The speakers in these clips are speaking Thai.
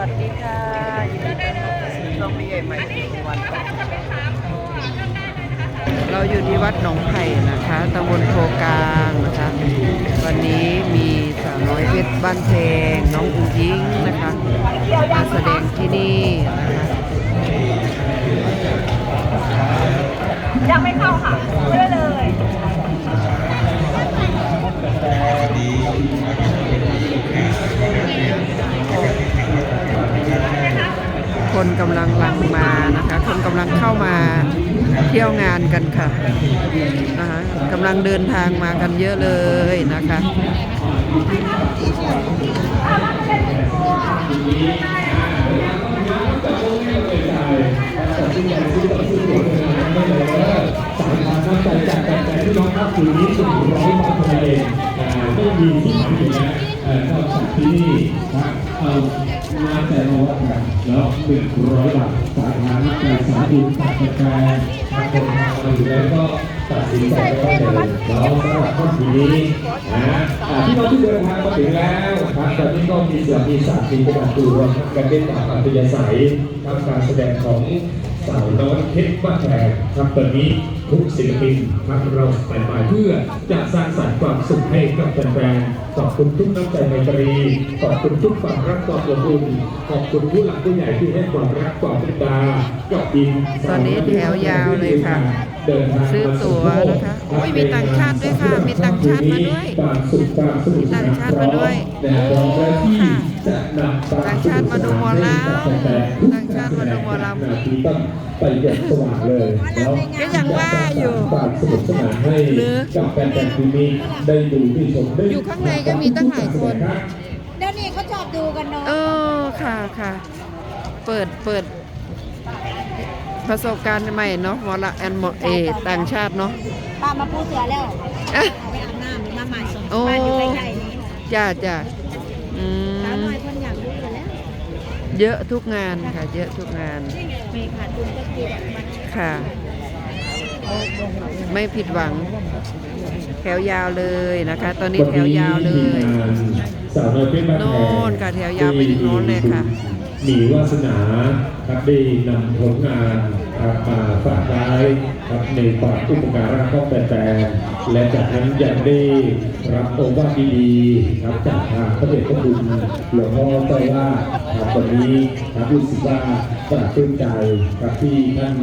วัสดีค่ะยินดีต้อนรับเข้าสู่ช่องนี้ใหญ่ใหม่ทุกวันเราอยู่ที่วัดหนองไผ่นะคะตำบลโพกลางนะคะ วันนี้มีสาวน้อยเพชรบ้านเพงน้องอุ๋งยิงนะคะมาแสดงที่นี่นะคะยังไม่เข้าค่ะ คนกำลังลังมานะคะ คนกำลังเข้ามาเที่ยวงานกันค่ะนะคะกำลังเดินทางมากันเยอะเลยนะคะสายทานน้ำใจจากแฟนๆที่น้องครับคืนนี้สุดร้อยบาทเท่านั้องอ่าไม่มีที่ไหนเลยนะเอ่นอกจากที่นี่ครับเอางานแต่ละวัน แล้วหนึ่งร้อยบาทสาขานน้ำใจสาธุตัดกแฟนๆทางคนทางมาอยู่แล้วก็ตัดสินใจก็ได้เลยแล้วสำหรับข้อสีนี้นะพี่น้องที่เดินทางมาถึงแล้วครับตอนนี้ก็มีเสือมีสามมีกระดาษตัวกันเป็นตามอัธยาศัยทำการแสดงของสาวน้อยเพชรบ้านแพงครับตอนนี้ ทุกศิลปินครับเราไปมาเพื่อจะสร้างสรรค์ความสุขให้กับแฟนๆขอบคุณทุกน้ำใจไมตรีขอบคุณทุกความรักความอบอุ่นขอบคุณผู้หลักผู้ใหญ่ที่ให้ความรักความเมตตากับดินตอนนี้แถวยาวเลยค่ะเดินทางซื้อตั๋วนะคะโอ้ยมีต่างชาติด้วยค่ะ มีต่างชาติมาด้วยความสุขความสนุกสนานมีต่างชาติมาด้วยและพร้อมและที่จะนำความต่างชาติมาดูหมอลำให้กับแฟนๆทุกต่างชาติมาดูหมอลำนาทีต้องไปอย่างสว่างเลยแล้วก็ยังว่าอยู่ความสนุกสนานให้หรือกับแฟนๆทีนี้ได้ดูได้ชมได้อยู่ข้างในก็มีตั้งหลายคน เดี๋ยวนี้เขาชอบดูกันเนาะเออค่ะค่ะ เปิดเปิด ประสบการณ์ใหม่เนาะหมอละแอนหมอเอต่างชาติเนาะป้ามาพูดเสือแล้วเอ๊ะเอาไปอาบน้ำหรือมาหมาสมโอ้บ้านอยู่ใกล้ๆนี้จ้าจ้าอืสาวมน้อยคนอยากดูอยู่แล้วเยอะทุกงานค่ะ เยอะทุกงานมีขาดทุนก็คือแบบมัน ค่ะ ไม่ผิดหวัง แถวยาวเลยนะคะ ตอนนี้แถวยาวเลยสาวน้อยเพชรบ้านแพงโน่นค่ะแถวยาวไปถึงโน้นเลยค่ะมีวาสนาครับได้นำผลงาน ครับมาฝากไว้ครับในความอุปการะของแฟนๆและจากนั้นยังได้รับโอวาทดีๆครับจากทางพระเดชพระคุณหลวงพ่อเจ้าว่าครับวันนี้ครับรู้สึกว่าปราบปลื้มใจครับที่ท่าน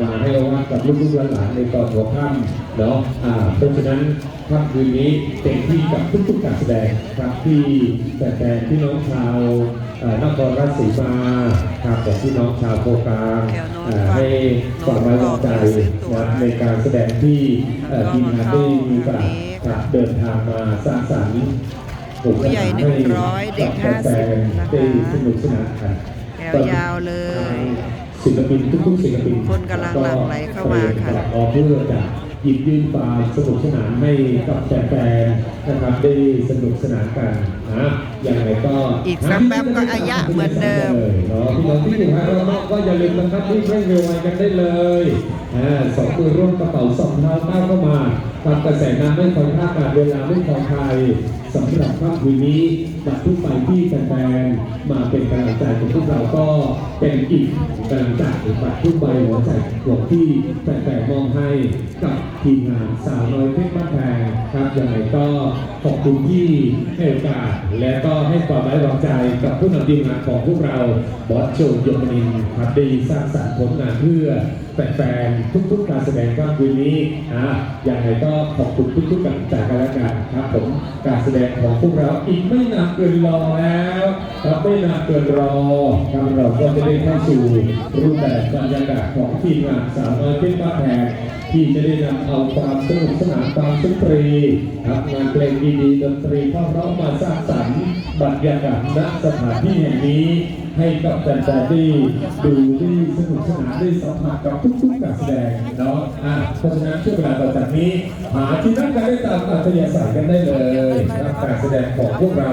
มาให้โอวาทกับลูกๆหลานๆในตอนหัวค่ำเนาะเพราะฉะนั้นค่ำคืนนี้เต็มที่กับทุกๆการแสดงครับที่แฟนๆพี่น้องชาว นครราชสีมาครับของพี่น้องชาวโคกลางเดี๋ยวโน้นเอ่อฝากให้ความไว้วางใจซื้อตั๋วนะครับในการแสดงที่เอ่อแล้วก็ทีมงานได้มีโอกาสวันนี้ครับเดินทางมาสร้างสรรค์ผู้ใหญ่100เด็กแฟน50ๆได้สนุกสนานกันแถวยาวเลยศิลปินทุกๆศิลปินคนกำลังหลั่งไหลเข้ามาค่ะออกเพื่อจะ หยิบยื่นความสนุกสนานให้กับแฟนๆนะครับได้สนุกสนานกันนะอย่างไรก็อีกสักแป๊บก็อายะเหมือนเดิมเนาะพี่น้องที่อยู่ทางรอบๆก็อย่าลืมนะครับรีบเร่งเร็วไวกันได้เลยอ่าสองมือร่วมกระเป๋าสองเท้าก้าวเข้ามาตามกระแสน้ำไม่คอยท่าอากาศเวลาไม่คอยใครสำหรับค่ำคืนนี้บัตรทุกใบที่แฟนๆมาเป็นกำลังใจของพวกเราก็เป็นอีกกำลังใจบัตรทุกใบหัวใจของที่แฟนๆมองให้กับทีมงานสาวน้อยเพชรบ้านแพงครับย่างไรก็ขอบคุณที่ให้โอกาสและก็ให้ความไว้วางใจกับผู้นำทีมงานของพวกเราบอสโจยมนินครับได้สร้างสรรค์ผลงานเพื่อ แฟนๆทุก ๆ การแสดงค่ำคืนนี้อ่าอย่างไรก็ขอบคุณทุกๆกำลังใจกันแล้วกันครับผมการแสดงของพวกเราอีกไม่นานเกินรอแล้วครับไม่นานเกินรอครับเราก็จะได้เข้าสู่รูปแบบบรรยากาศของทีมงานสามเอเป็นบ้านแพง ที่จะได้นำเอาความสนุกสนานความสุนทรีครับงานเพลงดีๆดนตรีเข้าร้องมาสร้างสรรค์บรรยากาศณสถานที่แห่งนี้ ให้กับแฟนๆที่ดูที่สนุกสนานได้สัมผัสกับทุกๆการแสดงเนาะอะเพราะฉะนั้นช่วงเวลาต่อจากนี้หาที่นั่งกันได้ตามอัธยาศัยกันได้เลยรับการแสดงของพวกเรา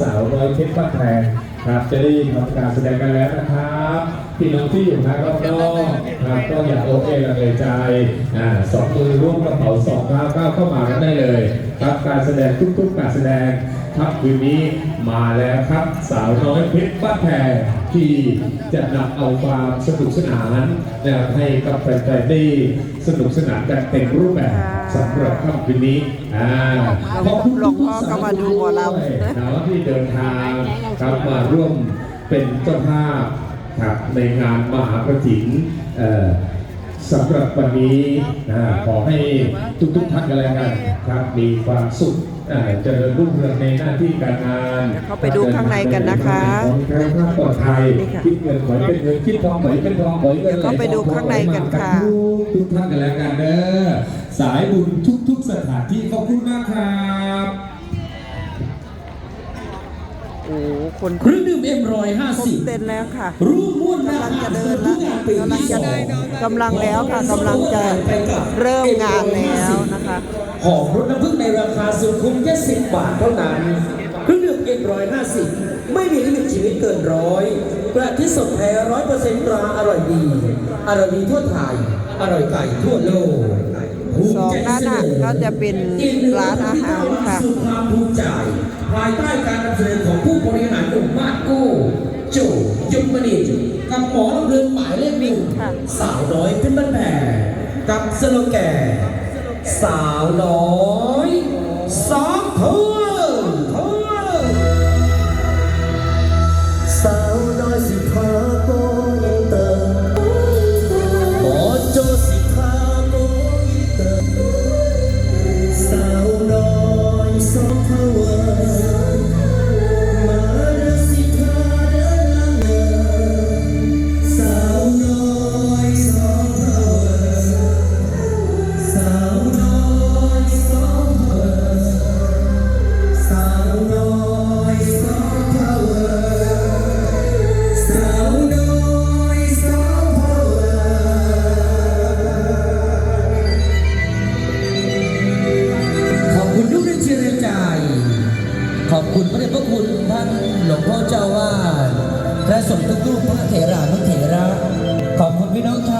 สาวน้อยเพชรบ้านแพงครับจะได้ทำการแสดงกันแล้วนะครับ พี่น้องที่อยู่ทางรอบนอกครับก็อย่าโอเคละเลยใจอ่าสองมือร่วมกระเป๋าสองเท้าก้าวเข้ามากันได้เลยครับการแสดงทุกๆการแสดงครับคืนนี้มาแล้วครับสาวน้อยเพชรบ้านแพรที่จะนำเอาความสนุกสนานนะครับให้กับแฟนๆได้สนุกสนานกันเต็มรูปแบบสำหรับค่ำคืนนี้อ่าขอบคุณหลงพ่อก็มาดูหมอลำด้วยนะที่เดินทางครับมาร่วมเป็นเจ้าภาพ ครับในงานมหากฐินเอ่อสำหรับวันนี้นะขอให้ทุกๆท่านกันแล้วกันครับมีความสุขอ่าเจริญรุ่งเรืองในหน้าที่การงานเดี๋ยวเข้าไปดูข้างในกันนะคะของแคล้วคลาดปลอดภัยนี่ค่ะคิดเงินขอยเป็นเงินคิดทองขอยเป็นทองขอยเงินเดี๋ยวเข้าไปดูข้างในกันค่ะทุกๆท่านกันแล้วกันเด้อสายบุญทุก ๆ สถานที่ขอบคุณมากครับ โอ้คนเครื่องดื่มเอ็มรอยห้าครบสิบเต็นแล้วค่ะรูปม้วนกำลังจะเดินทุละกงานปีกำลังที่จะสองกำลังแล้วค่ะกำลังจะเริ่มงานแล้วนะคะหอมรสน้ำผึ้งในราคาสุดคุ้มแค่สิบบาทเท่านั้นเครื่องดื่มเอ็มรอยห้าสิบไม่มีลิมิตชีวิตเกินร้อยกระที่สดแท้ร้อยเปอร์เซ็นต์ราอร่อยดี อร่อยดีทั่วไทยอร่อยไก่ทั่วโลกภูมิใจ สองด้านหน้าก็จะเป็นร้านอาหารค่ะสู่ความภูมิใจภายใต้การนำเสนอของผู้บริหารหนุ่มมาสโก้โจยมนินกับหมอลำเพลินหมายเลขหนึ่งค่ะสาวน้อยขึ้นบ้านแผ่กับสโลแกนสาวน้อย ขอบคุณพระเดชพระคุณท่านหลวงพ่อเจ้าวาดพระสงฆ์ทุกรูปพระเถระทุกเถระ ขอบคุณพี่น้องชาว